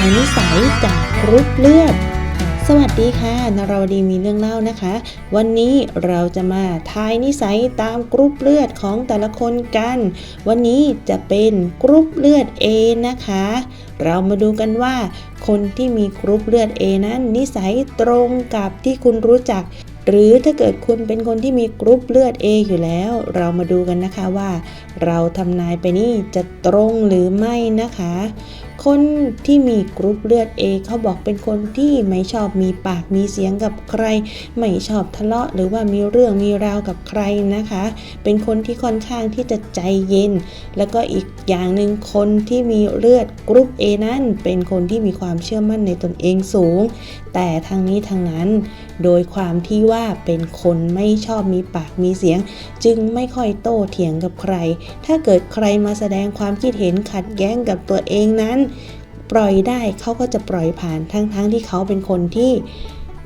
ายนิสัยจากกรุ๊ปเลือด สวัสดีค่ะนาราวดีมีเรื่องเล่านะคะ วันนี้เราจะมาทายนิสัยตามกรุ๊ปเลือดของแต่ละคนกัน วันนี้จะเป็นกรุ๊ปเลือด A นะคะ เรามาดูกันว่า คนที่มีกรุ๊ปเลือด A นั้นนิสัยตรงกับที่คุณรู้จักหรือถ้าเกิดคุณเป็นคนที่มีกรุ๊ปเลือด A อยู่แล้ว เรามาดูกันนะคะว่า เราทำนายไปนี่จะตรงหรือไม่นะคะ คนที่มีกรุ๊ปเลือด A เขาบอกเป็นคนที่ไม่ชอบมีปากมีเสียงกับใคร ไม่ชอบทะเลาะหรือว่ามีเรื่องมีราวกับใครนะคะ เป็นคนที่ค่อนข้างที่จะใจเย็น แล้วก็อีกอย่างหนึ่งคนที่มีเลือดกรุ๊ป A นั้นเป็นคนที่มีความเชื่อมั่นในตนเองสูง แต่ทางนี้ทางนั้น โดยความที่ว่าเป็นคนไม่ชอบมีปากมีเสียง จึงไม่ค่อยโต้เถียงกับใคร ถ้าเกิดใครมาแสดงความคิดเห็นขัดแย้งกับตัวเองนั้นปล่อยได้เขาก็จะปล่อยผ่านทั้งๆทที่เขาเป็นคนที่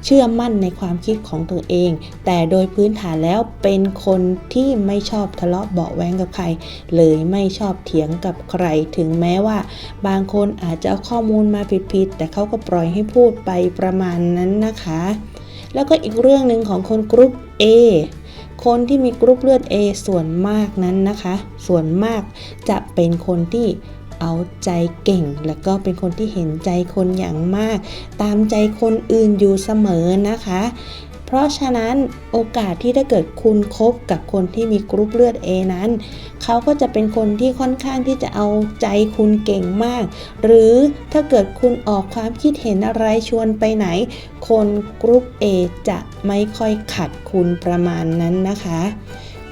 เชื่อมั่นในความคิดของตัวเอง แต่โดยพื้นฐานแล้วเป็นคนที่ไม่ชอบทะเลาะเบาแวงกับใคร เลยไม่ชอบเถียงกับใคร ถึงแม้ว่า บางคนอาจจะเอาข้อมูลมาผิดๆแต่เขาก็ปล่อยให้พูดไปประมาณนั้นนะคะ แล้วก็อีกเรื่องหนึ่งของคนกรุ๊ป A คนที่มีกรุ๊ปเลือด A ส่วนมากนั้นนะคะ ส่วนมากจะเป็นคนที่ เอาใจเก่ง แล้วก็เป็นคนที่เห็นใจคนอย่างมาก ตามใจคนอื่นอยู่เสมอนะคะ เพราะฉะนั้นโอกาสที่ถ้าเกิดคุณคบกับคนที่มีกรุ๊ปเลือด A นั้น เขาก็จะเป็นคนที่ค่อนข้างที่จะเอาใจคุณเก่งมาก หรือถ้าเกิดคุณออกความคิดเห็นอะไรชวนไปไหน คนกรุ๊ป A จะไม่ค่อยขัดคุณประมาณนั้นนะคะ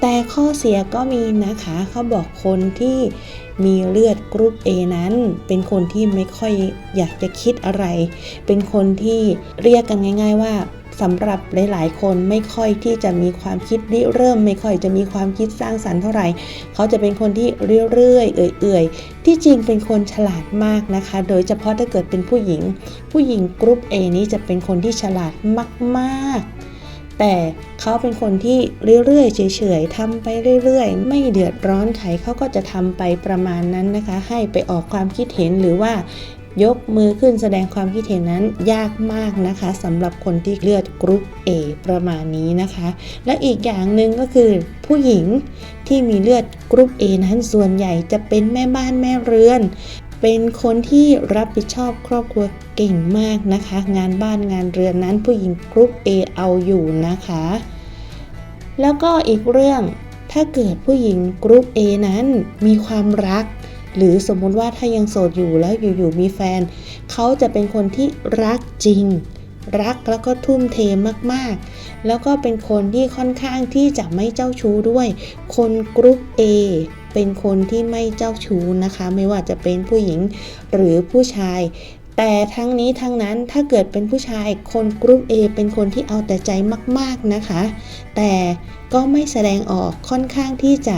แต่ข้อเสียก็มีนะคะเขาบอกคนที่มีเลือดกรุ๊ป A นั้น เป็นคนที่ไม่ค่อยอยากจะคิดอะไร เป็นคนที่เรียกกันง่าย ๆ ว่าสำหรับหลาย ๆ คนไม่ค่อยที่จะมีความคิดริเริ่ม ไม่ค่อยจะมีความคิดสร้างสรรค์เท่าไหร่เขาจะเป็นคนที่เรื่อยๆเอื่อยๆ ที่จริงเป็นคนฉลาดมากนะคะ โดยเฉพาะถ้าเกิดเป็นผู้หญิง ผู้หญิงกรุ๊ป A นี้จะเป็นคนที่ฉลาดมาก ๆ แต่เขาเป็นคนที่เรื่อยๆเฉยๆทำไปเรื่อยๆ ไม่เดือดร้อนใครเขาก็จะทำไปประมาณนั้นนะคะ ให้ไปออกความคิดเห็นหรือว่ายกมือขึ้นแสดงความคิดเห็นนั้นยากมากนะคะสำหรับคนที่เลือดกรุ๊ป A ประมาณนี้นะคะ และอีกอย่างหนึ่งก็คือผู้หญิงที่มีเลือดกรุ๊ป A นั้นส่วนใหญ่จะเป็นแม่บ้านแม่เรือน เป็นคนที่รับผิดชอบครอบครัวเก่งมากนะคะ งานบ้านงานเรือนนั้นผู้หญิงกรุ๊ป A เอาอยู่นะคะ แล้วก็อีกเรื่องถ้าเกิดผู้หญิงกรุ๊ป A นั้นมีความรัก หรือสมมุติว่าถ้ายังโสดอยู่แล้วอยู่ๆมีแฟน เขาจะเป็นคนที่รักจริง รักแล้วก็ทุ่มเทมากๆ แล้วก็เป็นคนที่ค่อนข้างที่จะไม่เจ้าชู้ด้วย คนกรุ๊ป A เป็นคนที่ไม่เจ้าชู้นะคะ ไม่ว่าจะเป็นผู้หญิงหรือผู้ชาย แต่ทั้งนี้ทั้งนั้นถ้าเกิดเป็นผู้ชายคนกรุ๊ป A เป็นคนที่เอาแต่ใจมากๆนะคะ แต่ก็ไม่แสดงออกค่อนข้างที่จะ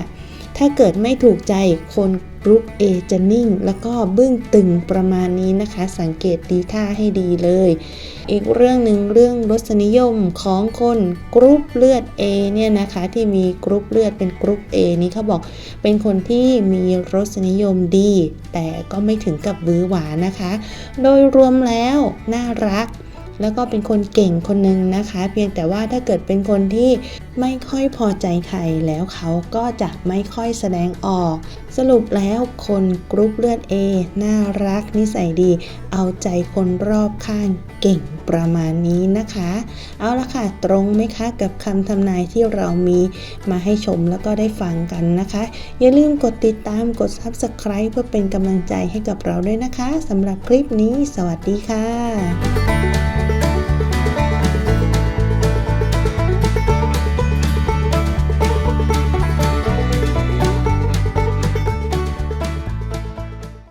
ถ้าเกิดไม่ถูกใจคนกรุ๊ป A จะนิ่ง แล้วก็บึ้งตึงประมาณนี้นะคะ สังเกตดีท่าให้ดีเลย อีกเรื่องหนึ่งเรื่องรสนิยมของคนกรุ๊ปเลือด A เนี่ยนะคะ ที่มีกรุ๊ปเลือดเป็นกรุ๊ป A นี้เขาบอกเป็นคนที่มีรสนิยมดี แต่ก็ไม่ถึงกับบื้อหวานะคะ โดยรวมแล้วน่ารัก แล้วก็เป็นคนเก่งคนหนึ่งนะคะ เพียงแต่ว่าถ้าเกิดเป็นคนที่ไม่ค่อยพอใจใครแล้วเขาก็จะไม่ค่อยแสดงออก สรุปแล้วคนกรุ๊ปเลือด A น่ารักนิสัยดี เอาใจคนรอบข้างเก่งประมาณนี้นะคะ เอาละค่ะ ตรงไหมคะกับคำทำนายที่เรามีมาให้ชมแล้วก็ได้ฟังกันนะคะ อย่าลืมกดติดตามกด Subscribe เพื่อเป็นกำลังใจให้กับเราด้วยนะคะสำหรับคลิปนี้ สวัสดีค่ะ